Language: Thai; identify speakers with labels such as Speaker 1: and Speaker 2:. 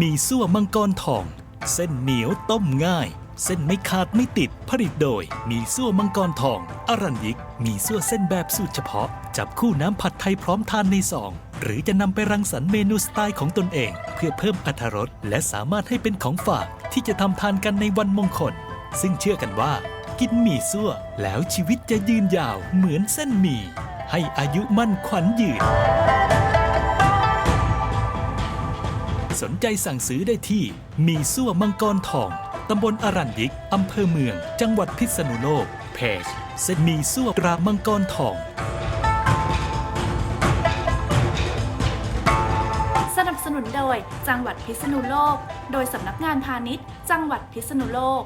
Speaker 1: มีซั่วมังกรทอง เส้นเหนียวต้มง่าย เส้นไม่ขาดไม่ติดผลิตโดย มีซั่วมังกรทอง อรัญยิก มีซั่วเส้นแบบสูตรเฉพาะ จับคู่น้ำผัดไทยพร้อมทานในซอง หรือจะนำไปรังสรรค์เมนูสไตล์ของตนเอง เพื่อเพิ่มอรรถรสและสามารถให้เป็นของฝากที่จะทำทานกันในวันมงคล ซึ่งเชื่อกันว่า กินหมี่ซั่วแล้วชีวิตจะยืนยาวเหมือนเส้นหมี่ให้อายุมั่นขวัญยืน สนใจสั่งซื้อได้ที่ มีซั่วมังกรทอง ตำบลอรัญยิก อำเภอเมือง จังหวัดพิษณุโลก เพจเซมีซั่วตรามังกรทอง
Speaker 2: สนับสนุนโดยจังหวัดพิษณุโลก โดยสำนักงานพาณิชย์ จังหวัดพิษณุโลก